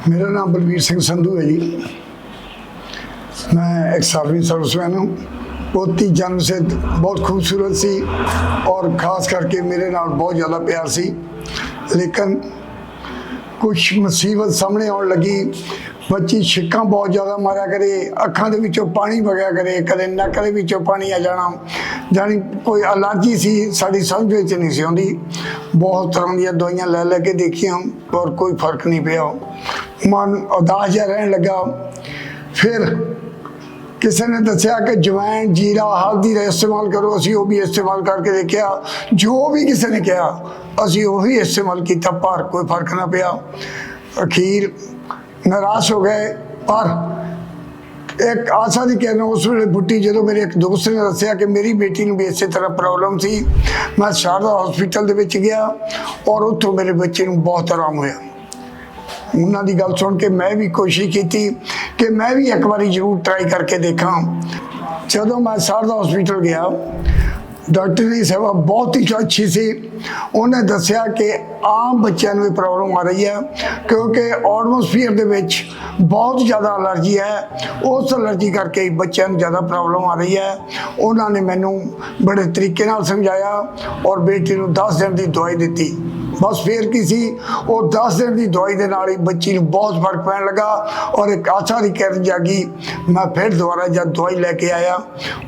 ਮੇਰਾ ਨਾਮ ਬਲਵੀਰ ਸਿੰਘ ਸੰਧੂ ਹੈ ਜੀ मैं एक सर्विस सर्विसमैन हूँ पोती जन्म से बहुत खूबसूरत सी और ख़ास करके मेरे नाल बहुत ज़्यादा प्यार सी लेकिन ਕੁਛ ਮੁਸੀਬਤ ਸਾਹਮਣੇ ਆਉਣ ਲੱਗੀ ਬੱਚੀ ਛਿੱਕਾਂ ਬਹੁਤ ਜ਼ਿਆਦਾ ਮਾਰਿਆ ਕਰੇ ਅੱਖਾਂ ਦੇ ਵਿੱਚੋਂ ਪਾਣੀ ਵਗਿਆ ਕਰੇ ਕਦੇ ਨੱਕ ਦੇ ਵਿੱਚੋਂ ਪਾਣੀ ਆ ਜਾਣਾ ਜਾਣੀ ਕੋਈ ਅਲਰਜੀ ਸੀ ਸਾਡੀ ਸਮਝ ਵਿੱਚ ਨਹੀਂ ਸੀ ਆਉਂਦੀ ਬਹੁਤ ਤਰ੍ਹਾਂ ਦੀਆਂ ਦਵਾਈਆਂ ਲੈ ਲੈ ਕੇ ਦੇਖੀਆਂ, ਪਰ ਕੋਈ ਫ਼ਰਕ ਨਹੀਂ ਪਿਆ। ਮਨ ਉਦਾਸ ਜਿਹਾ ਰਹਿਣ ਲੱਗਾ। ਫਿਰ ਕਿਸੇ ਨੇ ਦੱਸਿਆ ਕਿ ਜਵੈਣ, ਜੀਰਾ, ਹਲਦੀ ਦਾ ਇਸਤੇਮਾਲ ਕਰੋ। ਅਸੀਂ ਉਹ ਵੀ ਇਸਤੇਮਾਲ ਕਰਕੇ ਦੇਖਿਆ। ਜੋ ਵੀ ਕਿਸੇ ਨੇ ਕਿਹਾ, ਅਸੀਂ ਉਹੀ ਇਸਤੇਮਾਲ ਕੀਤਾ, ਪਰ ਕੋਈ ਫ਼ਰਕ ਨਾ ਪਿਆ। ਅਖੀਰ ਨਿਰਾਸ਼ ਹੋ ਗਏ, ਪਰ ਇੱਕ ਆਸਾ ਦੀ ਕਿਰਨ ਉਸ ਵੇਲੇ ਬੁੱਟੀ ਜਦੋਂ ਮੇਰੇ ਇੱਕ ਦੋਸਤ ਨੇ ਦੱਸਿਆ ਕਿ ਮੇਰੀ ਬੇਟੀ ਨੂੰ ਵੀ ਇਸੇ ਤਰ੍ਹਾਂ ਪ੍ਰੋਬਲਮ ਸੀ, ਮੈਂ ਸ਼ਾਰਦਾ ਹਸਪੀਟਲ ਦੇ ਵਿੱਚ ਗਿਆ ਔਰ ਉੱਥੋਂ ਮੇਰੇ ਬੱਚੇ ਨੂੰ ਬਹੁਤ ਆਰਾਮ ਹੋਇਆ। ਉਹਨਾਂ ਦੀ ਗੱਲ ਸੁਣ ਕੇ ਮੈਂ ਵੀ ਕੋਸ਼ਿਸ਼ ਕੀਤੀ ਕਿ ਮੈਂ ਵੀ ਇੱਕ ਵਾਰੀ ਜ਼ਰੂਰ ਟਰਾਈ ਕਰਕੇ ਦੇਖਾਂ। ਜਦੋਂ ਮੈਂ ਸਾਰਦਾ ਹਸਪੀਟਲ ਗਿਆ ਡਾਕਟਰ ਦੀ ਸੇਵਾ ਬਹੁਤ ਹੀ ਅੱਛੀ ਸੀ। ਉਹਨੇ ਦੱਸਿਆ ਕਿ ਆਮ ਬੱਚਿਆਂ ਨੂੰ ਵੀ ਪ੍ਰੋਬਲਮ ਆ ਰਹੀ ਹੈ ਕਿਉਂਕਿ ਐਟਮੋਸਫੀਅਰ ਦੇ ਵਿੱਚ ਬਹੁਤ ਜ਼ਿਆਦਾ ਅਲਰਜੀ ਹੈ। ਉਸ ਅਲਰਜੀ ਕਰਕੇ ਬੱਚਿਆਂ ਨੂੰ ਜ਼ਿਆਦਾ ਪ੍ਰੋਬਲਮ ਆ ਰਹੀ ਹੈ। ਉਹਨਾਂ ਨੇ ਮੈਨੂੰ ਬੜੇ ਤਰੀਕੇ ਨਾਲ ਸਮਝਾਇਆ ਔਰ ਬੇਟੀ ਨੂੰ 10 ਦਿਨ ਦੀ ਦਵਾਈ ਦਿੱਤੀ। ਬਸ ਫੇਰ ਕੀ ਸੀ? ਉਹ 10 ਦਿਨ ਦੀ ਦਵਾਈ ਦੇ ਨਾਲ ਹੀ ਬੱਚੀ ਨੂੰ ਬਹੁਤ ਫ਼ਰਕ ਪੈਣ ਲੱਗਾ ਔਰ ਇੱਕ ਆਸ਼ਾ ਦੀ ਕਿਰਨ ਜਾਗੀ। ਮੈਂ ਫਿਰ ਦੁਬਾਰਾ ਜਦ ਦਵਾਈ ਲੈ ਕੇ ਆਇਆ,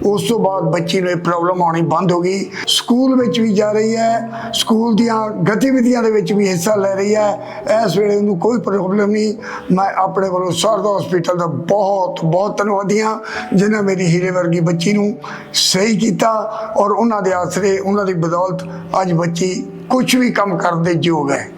ਉਸ ਤੋਂ ਬਾਅਦ ਬੱਚੀ ਨੂੰ ਇਹ ਪ੍ਰੋਬਲਮ ਆਉਣੀ ਬੰਦ ਹੋ ਗਈ। ਸਕੂਲ ਵਿੱਚ ਵੀ ਜਾ ਰਹੀ ਹੈ, ਸਕੂਲ ਦੀਆਂ ਗਤੀਵਿਧੀਆਂ ਦੇ ਵਿੱਚ ਵੀ ਹਿੱਸਾ ਲੈ ਰਹੀ ਹੈ। ਇਸ ਵੇਲੇ ਉਹਨੂੰ ਕੋਈ ਪ੍ਰੋਬਲਮ ਨਹੀਂ। ਮੈਂ ਆਪਣੇ ਵੱਲੋਂ ਸਰਦਾ ਹਸਪੀਟਲ ਦਾ ਬਹੁਤ ਬਹੁਤ ਧੰਨਵਾਦੀ ਹਾਂ ਜਿਨ੍ਹਾਂ ਮੇਰੀ ਹੀਰੇ ਵਰਗੀ ਬੱਚੀ ਨੂੰ ਸਹੀ ਕੀਤਾ ਔਰ ਉਹਨਾਂ ਦੇ ਆਸਰੇ, ਉਹਨਾਂ ਦੀ ਬਦੌਲਤ ਅੱਜ ਬੱਚੀ ਕੁਝ ਵੀ ਕੰਮ ਕਰਨ ਦੇ ਯੋਗ ਹੈ।